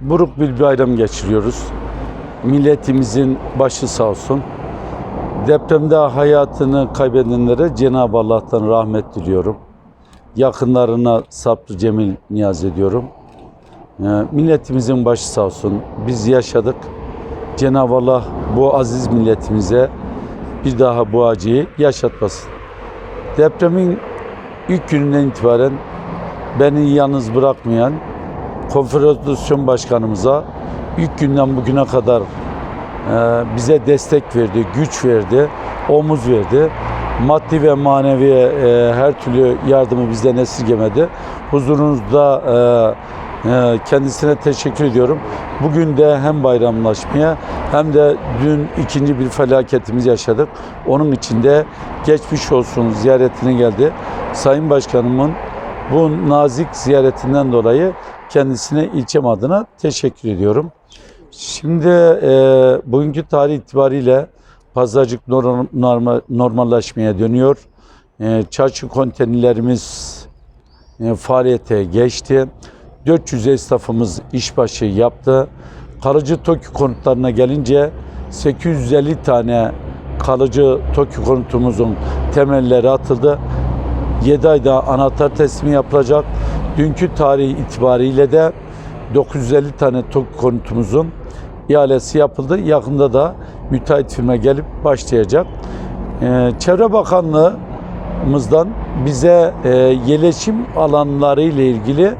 buruk bir bayram geçiriyoruz. Milletimizin başı sağ olsun. Depremde hayatını kaybedenlere Cenab-ı Allah'tan rahmet diliyorum. Yakınlarına sabrı cemil niyaz ediyorum. Ee, Milletimizin başı sağ olsun. Biz yaşadık. Cenab-ı Allah bu aziz milletimize bir daha bu acıyı yaşatmasın. Depremin ilk gününden itibaren beni yalnız bırakmayan konfederasyon başkanımıza ilk günden bugüne kadar e, bize destek verdi, güç verdi, omuz verdi. Maddi ve manevi e, her türlü yardımı bizden esirgemedi. Huzurunuzda e, kendisine teşekkür ediyorum. Bugün de hem bayramlaşmaya hem de dün ikinci bir felaketimiz yaşadık. Onun için de geçmiş olsun ziyaretine geldi. Sayın Başkanımın bu nazik ziyaretinden dolayı kendisine ilçem adına teşekkür ediyorum. Şimdi e, bugünkü tarih itibariyle pazarcık norm- norma- normalleşmeye dönüyor. E, çarşı konteynerlerimiz e, faaliyete geçti. 400 esnafımız işbaşı yaptı. Kalıcı TOKİ konutlarına gelince 850 tane kalıcı TOKİ konutumuzun temelleri atıldı. 7 ayda anahtar teslimi yapılacak. Dünkü tarih itibariyle de 950 tane TOKİ konutumuzun ihalesi yapıldı. Yakında da müteahhit firma gelip başlayacak. Ee, Çevre Bakanlığımızdan bize e, yerleşim alanları ile ilgili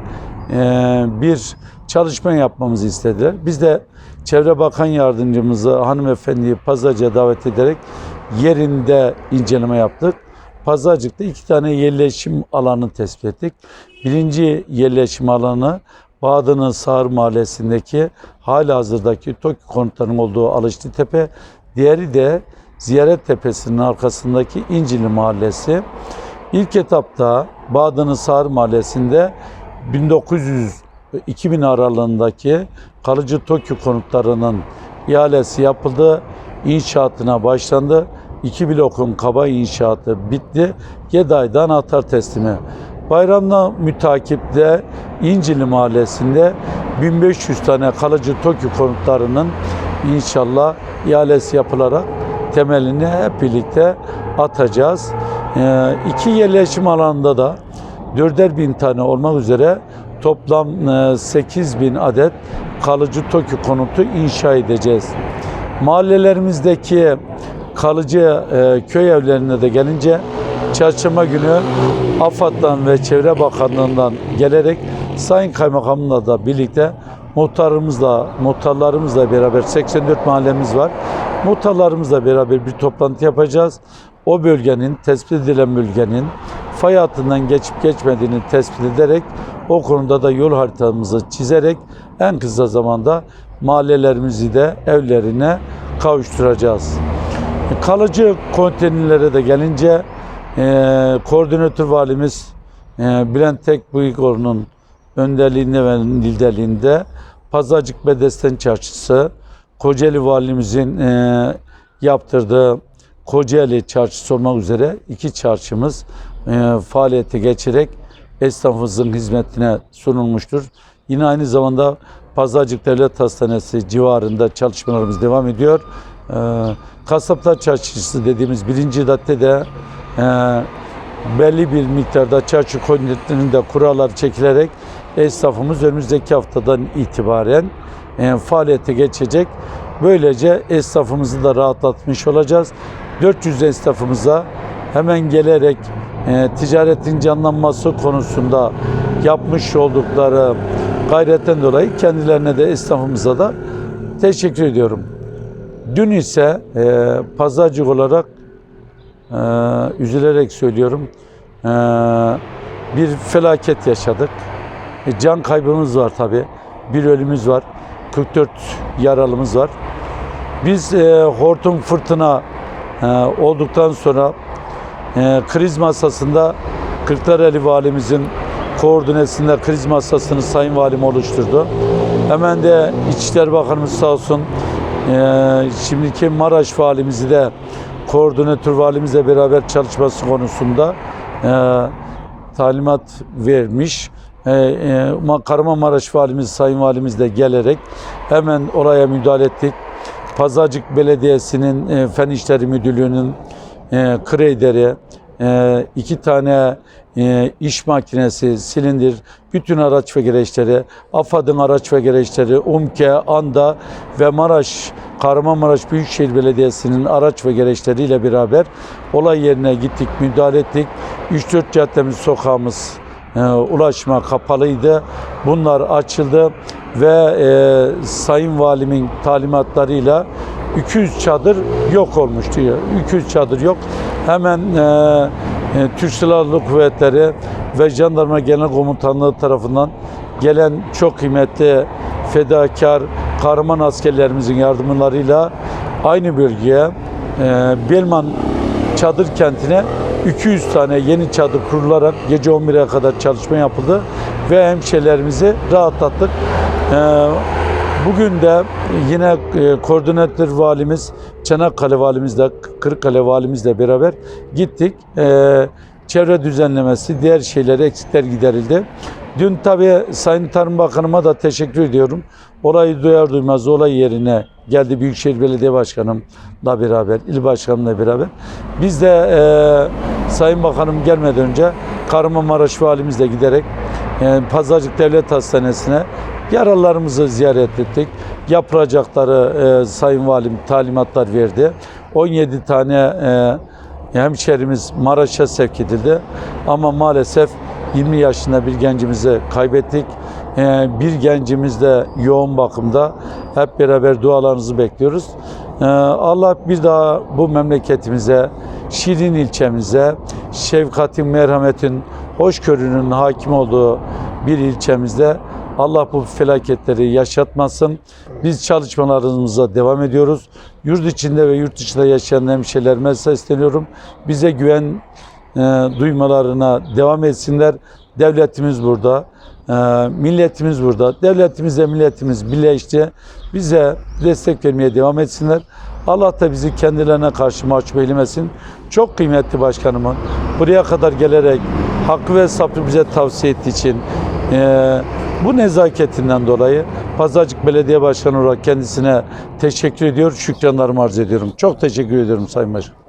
e, bir çalışma yapmamızı istediler. Biz de Çevre Bakan Yardımcımızı hanımefendiyi pazarcıya davet ederek yerinde inceleme yaptık. Pazarcık'ta iki tane yerleşim alanı tespit ettik. Birinci yerleşim alanı Bağdının Sağır Mahallesi'ndeki hala hazırdaki TOKİ konutlarının olduğu Alışlı Tepe. Diğeri de Ziyaret Tepesi'nin arkasındaki İncili Mahallesi. İlk etapta Bağdının Sağır Mahallesi'nde 1900 2000 aralığındaki kalıcı TOKİ konutlarının ihalesi yapıldı. İnşaatına başlandı. İki blokun kaba inşaatı bitti. 7 ayda anahtar teslimi. Bayramla mütakipte İncili Mahallesi'nde 1500 tane kalıcı TOKİ konutlarının inşallah ihalesi yapılarak temelini hep birlikte atacağız. Ee, iki yerleşim alanında da dörder bin tane olmak üzere toplam 8 bin adet kalıcı TOKİ konutu inşa edeceğiz. Mahallelerimizdeki kalıcı e, köy evlerine de gelince çarşamba günü AFAD'dan ve Çevre Bakanlığı'ndan gelerek Sayın Kaymakamımla da birlikte muhtarımızla, muhtarlarımızla beraber 84 mahallemiz var. Muhtarlarımızla beraber bir toplantı yapacağız. O bölgenin, tespit edilen bölgenin fay hattından geçip geçmediğini tespit ederek o konuda da yol haritamızı çizerek en kısa zamanda mahallelerimizi de evlerine kavuşturacağız. Kalıcı konteynerlere de gelince e, koordinatör valimiz e, Bülent Tekbuyukoğlu'nun önderliğinde ve liderliğinde Pazarcık Bedesten Çarşısı, Kocaeli Valimizin e, yaptırdığı Kocaeli Çarşısı olmak üzere iki çarşımız e, faaliyete geçerek esnafımızın hizmetine sunulmuştur. Yine aynı zamanda Pazarcık Devlet Hastanesi civarında çalışmalarımız devam ediyor. E, Kasaplar Çarşısı dediğimiz birinci caddede e, belli bir miktarda çarşı koordinatlarında kurallar çekilerek esnafımız önümüzdeki haftadan itibaren e, faaliyete geçecek. Böylece esnafımızı da rahatlatmış olacağız. 400 esnafımıza hemen gelerek e, ticaretin canlanması konusunda yapmış oldukları gayretten dolayı kendilerine de esnafımıza da teşekkür ediyorum. Dün ise e, pazarcık olarak e, üzülerek söylüyorum e, bir felaket yaşadık. E, can kaybımız var tabi. Bir ölümümüz var. 44 yaralımız var. Biz e, hortum fırtına e, olduktan sonra e, kriz masasında Kırklareli Valimizin koordinesinde kriz masasını Sayın Valim oluşturdu. Hemen de İçişleri Bakanımız sağ olsun e, şimdiki Maraş Valimizi de koordinatör valimizle beraber çalışması konusunda e, talimat vermiş. e, e, Ma- Kahramanmaraş Valimiz, Sayın Valimiz de gelerek hemen oraya müdahale ettik. Pazarcık Belediyesi'nin e, Fen İşleri Müdürlüğü'nün e, kreyderi, e, iki tane e, iş makinesi, silindir, bütün araç ve gereçleri, AFAD'ın araç ve gereçleri, UMKE, ANDA ve Maraş, Kahramanmaraş Büyükşehir Belediyesi'nin araç ve gereçleriyle beraber olay yerine gittik, müdahale ettik. 3-4 caddemiz, sokağımız e, ulaşma kapalıydı. Bunlar açıldı ve e, Sayın Valimin talimatlarıyla 200 çadır yok olmuş diyor. 200 çadır yok. Hemen e, e, Türk Silahlı Kuvvetleri ve Jandarma Genel Komutanlığı tarafından gelen çok kıymetli fedakar kahraman askerlerimizin yardımlarıyla aynı bölgeye e, Belman çadır kentine 200 tane yeni çadır kurularak gece 11'e kadar çalışma yapıldı ve hemşehrilerimizi rahatlattık. Ee, Bugün de yine e, koordinatör valimiz, Çanakkale valimizle, Kırıkkale valimizle beraber gittik. Ee, Çevre düzenlemesi, diğer şeyler, eksikler giderildi. Dün tabii Sayın Tarım Bakanıma da teşekkür ediyorum. Olayı duyar duymaz olay yerine geldi Büyükşehir Belediye Başkanımla beraber, il başkanımla beraber. Biz de e, Sayın Bakanım gelmeden önce Kahramanmaraş valimizle giderek e, Pazarcık Devlet Hastanesi'ne yaralarımızı ziyaret ettik. Yapılacakları e, Sayın Valim talimatlar verdi. 17 tane e, hemşerimiz Maraş'a sevk edildi. Ama maalesef 20 yaşında bir gencimizi kaybettik. Ee, bir gencimiz de yoğun bakımda. Hep beraber dualarınızı bekliyoruz. Ee, Allah bir daha bu memleketimize, Şirin ilçemize, şefkatin, merhametin, hoşgörünün hakim olduğu bir ilçemizde Allah bu felaketleri yaşatmasın. Biz çalışmalarımıza devam ediyoruz. Yurt içinde ve yurt dışında yaşayan hemşehrilerime sesleniyorum. Bize güven e, duymalarına devam etsinler. Devletimiz burada, e, milletimiz burada. Devletimizle milletimiz birleşti. Bize destek vermeye devam etsinler. Allah da bizi kendilerine karşı mahcup eylemesin. Çok kıymetli başkanımın buraya kadar gelerek hakkı ve sabrı bize tavsiye ettiği için e, bu nezaketinden dolayı Pazarcık Belediye Başkanı olarak kendisine teşekkür ediyor, şükranlarımı arz ediyorum. Çok teşekkür ediyorum Sayın Başkan.